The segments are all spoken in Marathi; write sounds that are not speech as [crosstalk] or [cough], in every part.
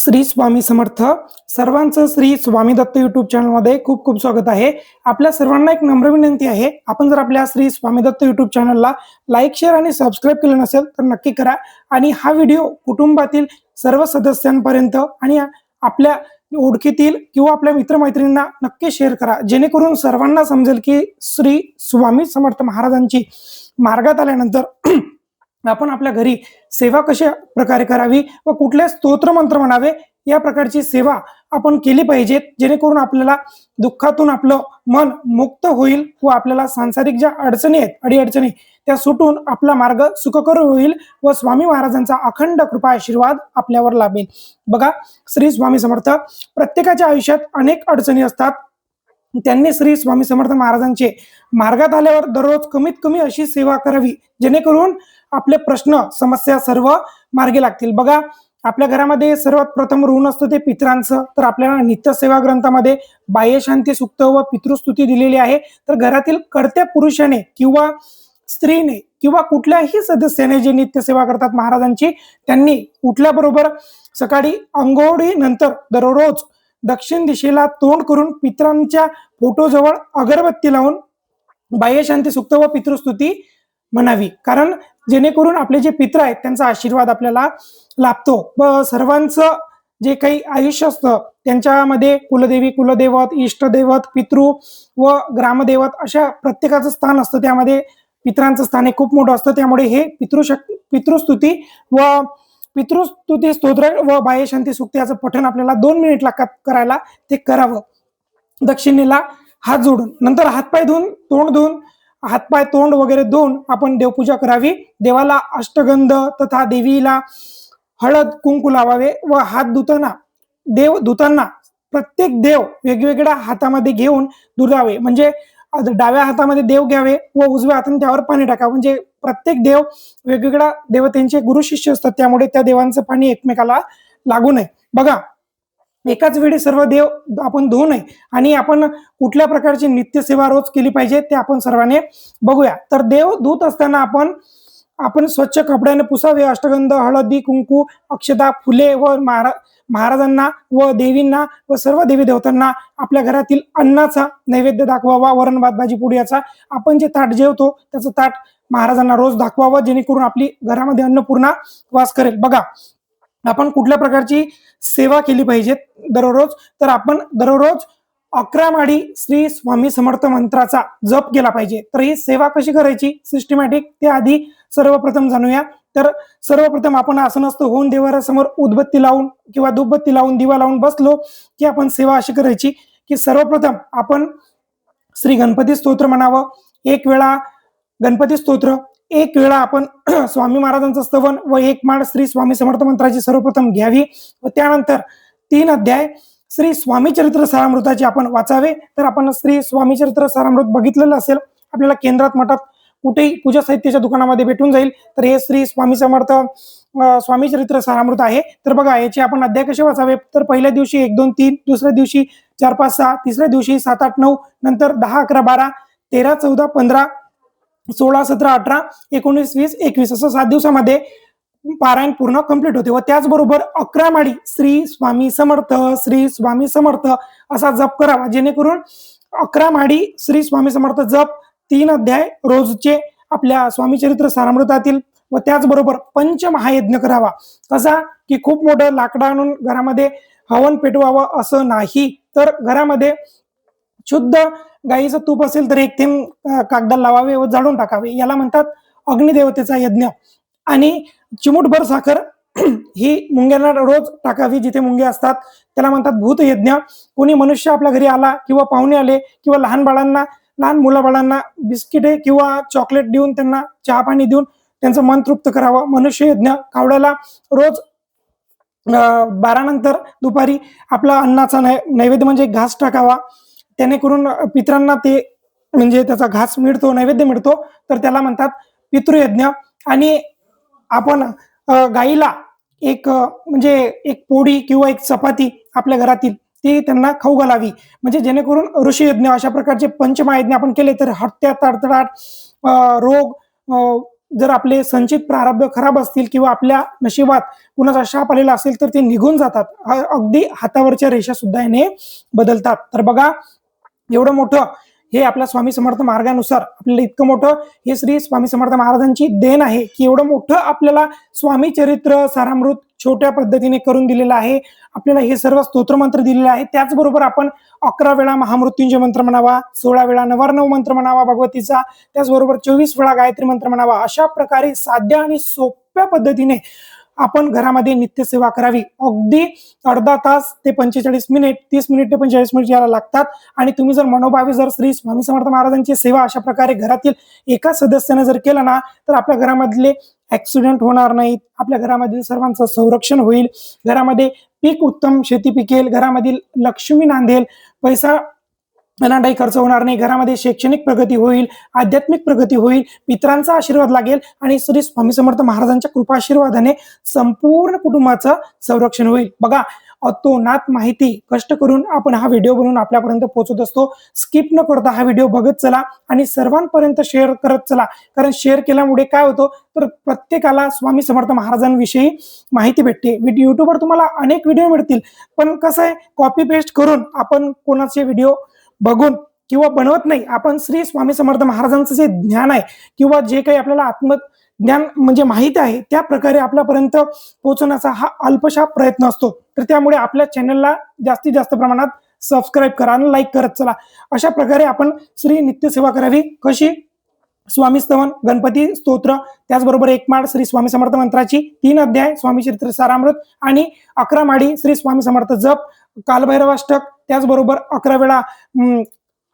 श्री स्वामी समर्थ. सर्वांचं श्री स्वामी दत्त युट्यूब चॅनलमध्ये खूप खूप स्वागत आहे. आपल्या सर्वांना एक नम्र विनंती आहे. आपण जर आपल्या श्री स्वामी दत्त युट्यूब चॅनलला लाईक शेअर आणि सबस्क्राईब केलं नसेल तर नक्की करा. आणि हा व्हिडिओ कुटुंबातील सर्व सदस्यांपर्यंत आणि आपल्या ओळखीतील किंवा आपल्या मित्रमैत्रिणींना नक्की शेअर करा. जेणेकरून सर्वांना समजेल की श्री स्वामी समर्थ महाराजांची मार्गात आल्यानंतर आपण आपल्या घरी सेवा कशा प्रकारे करावी व कुठले स्तोत्र मंत्र म्हणावे या प्रकारची सेवा आपण केली पाहिजेत जेणेकरून आपल्याला दुःखातून आपलं मन मुक्त होईल व आपल्याला सांसारिक ज्या अडचणी आहेत अडीअडचणी त्या सुटून आपला मार्ग सुखकर होईल व स्वामी महाराजांचा अखंड कृपा आशीर्वाद आपल्यावर लाभेल. बघा श्री स्वामी समर्थ प्रत्येकाच्या आयुष्यात अनेक अडचणी असतात. त्यांनी श्री स्वामी समर्थ महाराजांचे मार्गात आल्यावर दररोज कमीत कमी अशी सेवा करावी जेणेकरून आपले प्रश्न समस्या सर्व मार्गी लागतील. बघा आपल्या घरामध्ये सर्वात प्रथम ऋण असतं ते पितरांचं. तर आपल्याला नित्यसेवा ग्रंथामध्ये बाह्यशांती सुक्त व पितृस्तुती दिलेली आहे. तर घरातील कर्त्या पुरुषाने किंवा स्त्रीने किंवा कुठल्याही सदस्याने जे नित्यसेवा करतात महाराजांची त्यांनी उठल्याबरोबर सकाळी अंघोळी नंतर दररोज दक्षिण दिशेला तोंड करून पितरांच्या फोटोजवळ अगरबत्ती लावून बाह्यशांती सुक्त व पितृस्तुती म्हणावी. कारण जेणेकरून आपले जे पित्र आहेत त्यांचा आशीर्वाद आपल्याला लाभतो. व सर्वांचं जे काही आयुष्य असतं त्यांच्यामध्ये कुलदेवी कुलदैवत इष्टदैवत पितृ व ग्रामदैवत अशा प्रत्येकाचं स्थान असतं. त्यामध्ये पितरांचं स्थान हे खूप मोठं असतं. त्यामुळे हे पितृशक् पितृस्तुती व पितृस्तुती स्तोत्र व बाह्यशांती सुक्ती याचं पठण आपल्याला दोन मिनिट लागतात करायला ते करावं. दक्षिणेला हात जोडून नंतर हातपाय धुवून तोंड धुवून हातपाय तोंड वगैरे धुवून आपण देवपूजा करावी. देवाला अष्टगंध तथा देवीला हळद कुंकू लावावे व हात धुताना देव धुताना प्रत्येक देव वेगवेगळ्या हातामध्ये घेऊन धुरावे. म्हणजे डाव्या हातामध्ये देव घ्यावे व उजव्या हाताने त्यावर पाणी टाकावं. म्हणजे प्रत्येक देव वेगवेगळ्या देवतेंचे गुरु शिष्य असतात. त्यामुळे त्या देवांचं पाणी एकमेकाला लागू नये. बघा एकाच वेळी सर्व देव आपण धुवू नये. आणि आपण कुठल्या प्रकारची नित्यसेवा रोज केली पाहिजे ते आपण सर्वांनी बघूया. तर देव धुत असताना आपण आपण स्वच्छ कपड्याने पुसावे. अष्टगंध हळदी कुंकू अक्षदा फुले व महारा महाराजांना व देवींना व सर्व देवी देवतांना आपल्या घरातील अन्नाचा नैवेद्य दाखवावा. वरण भात भाजी पोळी याचा आपण जे ताट जेवतो त्याचं ताट महाराजांना रोज दाखवावं. जेणेकरून आपली घरामध्ये अन्नपूर्णा वास करेल. बघा आपण कुठल्या प्रकारची सेवा केली पाहिजे दररोज? तर आपण दररोज अकरा माडी श्री स्वामी समर्थ मंत्राचा जप केला पाहिजे. तर ही सेवा कशी करायची? सिस्टमॅटिक ते आधी सर्वप्रथम जाणूया. तर सर्वप्रथम आपण असं नसतं होऊन देवारासमोर उदबत्ती लावून किंवा दुबत्ती लावून दिवा लावून बसलो की आपण सेवा अशी करायची की सर्वप्रथम आपण श्री गणपती स्तोत्र म्हणावं. एक वेळा गणपती स्तोत्र एक वेळा आपण [clears throat] स्वामी महाराजांचं स्तवन व एक माळ श्री स्वामी समर्थ मंत्राची सर्वप्रथम घ्यावी. व त्यानंतर तीन अध्याय श्री स्वामी चरित्र सारामृताचे आपण वाचावे. तर आपण श्री स्वामी चरित्र सारामृत बघितलेलं असेल आपल्याला केंद्रात मठात कुठेही पूजा साहित्याच्या दुकानामध्ये भेटून जाईल. तर हे श्री स्वामी समर्थ स्वामी चरित्र सारामृत आहे. तर बघा याचे आपण अध्याय कसे वाचावे? तर पहिल्या दिवशी एक दोन तीन दुसऱ्या दिवशी चार पाच सहा तिसऱ्या दिवशी सात आठ नऊ नंतर दहा अकरा बारा तेरा चौदा पंधरा सोळा सतरा अठरा एकोणीस वीस एकवीस असं सात दिवसामध्ये पारायण पूर्ण कंप्लीट होते. व त्याचबरोबर अकरा माळी श्री स्वामी समर्थ श्री स्वामी समर्थ असा जप करावा. जेणेकरून अकरा माळी श्री स्वामी समर्थ जप तीन अध्याय रोजचे आपल्या स्वामी चरित्र सारामृतातील व त्याचबरोबर पंचमहायज्ञ करावा. कसा? की खूप मोठं लाकडं आणून घरामध्ये हवन पेटवावं असं नाही. तर घरामध्ये शुद्ध गाईचं तूप असेल तर एक थेंब कागदाला लावावे व जाळून टाकावे. याला म्हणतात अग्निदेवतेचा यज्ञ. आणि चिमूटभर साखर [clears throat] ही मुंग्यांना रोज टाकावी जिथे मुंगे असतात. त्याला म्हणतात भूत यज्ञ कोणी मनुष्य आपल्या घरी आला किंवा पाहुणे आले किंवा लहान बाळांना लहान मुलाबाळांना बिस्किटे किंवा चॉकलेट देऊन त्यांना चहा पाणी देऊन त्यांचं मन तृप्त करावं. मनुष्य यज्ञ कावड्याला रोज बारानंतर बारा नंतर दुपारी आपला अन्नाचा नै नैवेद्य म्हणजे घास टाकावा. करून पितरांना ते म्हणजे त्याचा घास मिळतो नैवेद्य मिळतो तर त्याला म्हणतात पितृयज्ञ. आणि आपण गाईला एक म्हणजे एक पोळी किंवा एक चपाती आपल्या घरातील ती त्यांना खाऊ घालावी. म्हणजे जेणेकरून ऋषी यज्ञ अशा प्रकारचे पंचमहायज्ञ आपण केले तर हत्या तडतडाट रोग जर आपले संचित प्रारब्ध खराब असतील किंवा आपल्या नशिबात कुणाचा शाप आलेला असेल तर ते निघून जातात. अगदी हातावरच्या रेषा सुद्धा याने बदलतात. तर बघा एवढं मोठं हे आपल्या स्वामी समर्थ मार्गानुसार आपल्याला इतकं मोठं हे श्री स्वामी समर्थ महाराजांची देण आहे की एवढं मोठं आपल्याला स्वामी चरित्र सारामृत छोट्या पद्धतीने करून दिलेलं आहे. आपल्याला हे सर्व स्तोत्रमंत्र दिलेले आहे त्याचबरोबर आपण अकरा वेळा महामृत्युंजय मंत्र म्हणावा सोळा वेळा नवार्णव मंत्र म्हणावा भगवतीचा त्याचबरोबर चोवीस वेळा गायत्री मंत्र म्हणावा. अशा प्रकारे साध्या आणि सोप्या पद्धतीने आपण घरामध्ये नित्यसेवा करावी. अगदी अर्धा तास ते पंचेचाळीस मिनिट तीस मिनिट ते पंचेचाळीस मिनिट याला लागतात. आणि तुम्ही जर मनोभावी जर श्री स्वामी समर्थ महाराजांची सेवा अशा प्रकारे घरातील एका सदस्याने जर केलं ना तर आपल्या घरामधले ऍक्सिडेंट होणार नाहीत. आपल्या घरामधील सर्वांचं संरक्षण होईल. घरामध्ये पीक उत्तम शेती पिकेल. घरामधील लक्ष्मी नांदेल. पैसा अनाडाई खर्च होणार नाही. घरामध्ये शैक्षणिक प्रगती होईल आध्यात्मिक प्रगती होईल मित्रांचा आशीर्वाद लागेल आणि श्री स्वामी समर्थ महाराजांच्या कृपा आशीर्वादाने संपूर्ण कुटुंबाचं संरक्षण होईल. बघा अतोनात माहिती कष्ट करून आपण हा व्हिडिओ बनवून आपल्यापर्यंत पोहोचत असतो. स्किप न करता हा व्हिडिओ बघत चला आणि सर्वांपर्यंत शेअर करत चला. कारण शेअर केल्यामुळे काय होतं? तर प्रत्येकाला स्वामी समर्थ महाराजांविषयी माहिती भेटते. युट्यूबवर तुम्हाला अनेक व्हिडिओ मिळतील. पण कसं आहे? कॉपी पेस्ट करून आपण कोणाचे व्हिडिओ बघून किंवा बनवत नाही. आपण श्री स्वामी समर्थ महाराजांचं जे ज्ञान आहे किंवा जे काही आपल्याला आत्म ज्ञान म्हणजे माहिती आहे त्या प्रकारे आपल्यापर्यंत पोहोचवण्याचा हा अल्पशा प्रयत्न असतो. तर त्यामुळे आपल्या चॅनलला जास्तीत जास्त प्रमाणात सबस्क्राईब करा आणि लाईक करत चला. अशा प्रकारे आपण श्री नित्यसेवा करावी. कशी? स्वामी स्तवन गणपती स्तोत्र त्याचबरोबर एक माळ श्री स्वामी समर्थ मंत्राची तीन अध्याय स्वामी चरित्र सारामृत आणि अकरा माडी श्री स्वामी समर्थ जप कालभैरवाष्टक त्याचबरोबर अकरा वेळा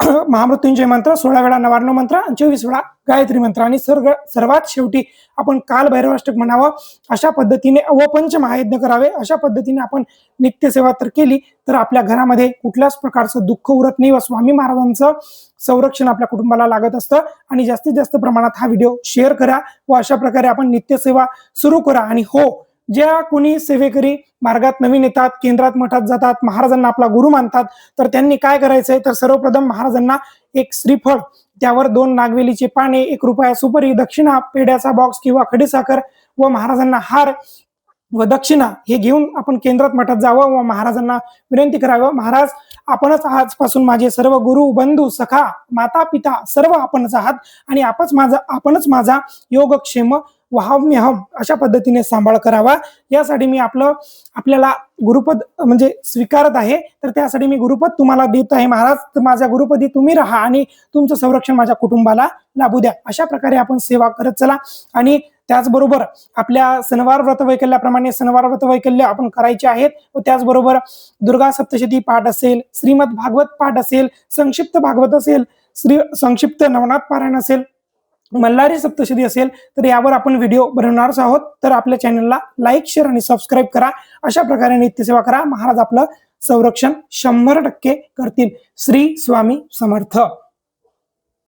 [clears throat] महामृत्युंजय मंत्र सोळा वेळा नवार्ण मंत्र आणि चोवीस वेळा गायत्री मंत्र. आणि सर्व सर्वात शेवटी आपण काल भैरवाष्टक म्हणावं अशा पद्धतीने अवपंच महायज्ञ करावे अशा पद्धतीने आपण नित्यसेवा तर केली तर आपल्या घरामध्ये कुठल्याच प्रकारचं दुःख उरत नाही व स्वामी महाराजांचं संरक्षण आपल्या कुटुंबाला लागत असतं. आणि जास्तीत जास्त प्रमाणात हा व्हिडिओ शेअर करा व अशा प्रकारे आपण नित्यसेवा सुरू करा. आणि हो ज्या कोणी सेवेकरी मार्गात नवीन येतात केंद्रात मठात जातात महाराजांना आपला गुरु मानतात तर त्यांनी काय करायचंय? तर सर्वप्रथम महाराजांना एक श्रीफळ त्यावर दोन नागवेलीचे पाने एक रुपया सुपारी दक्षिणा पेड्याचा बॉक्स किंवा खडीसाखर व महाराजांना हार व दक्षिणा हे घेऊन आपण केंद्रात मठात जावं व महाराजांना विनंती करावं. महाराज आपणच आजपासून माझे सर्व गुरु बंधू सखा माता पिता सर्व आपणच आहात आणि आपच माझा आपणच माझा योगक्षेम वहाम्यहम अशा पद्धतीने सांभाळ करावा. यासाठी मी आपलं आपल्याला गुरुपद म्हणजे स्वीकारत आहे. तर त्यासाठी मी गुरुपद तुम्हाला देत आहे महाराज. माझ्या गुरुपदी तुम्ही राहा आणि तुमचं संरक्षण माझ्या कुटुंबाला लाभू द्या. अशा प्रकारे आपण सेवा करत चला. आणि त्याचबरोबर आपल्या सणवार व्रत वैकल्याप्रमाणे सणवार व्रत वैकल्य आपण करायचे आहेत. व त्याचबरोबर दुर्गा सप्तशती पाठ असेल श्रीमद भागवत पाठ असेल संक्षिप्त भागवत असेल श्री संक्षिप्त नवनाथ पारायण असेल मल्हारी सप्तशती असेल तर यावर आपण व्हिडिओ बनवणारच आहोत. तर आपल्या चॅनलला लाईक शेअर आणि सबस्क्राईब करा. अशा प्रकारे नित्यसेवा करा. महाराज आपलं संरक्षण शंभर टक्के करतील. श्री स्वामी समर्थ.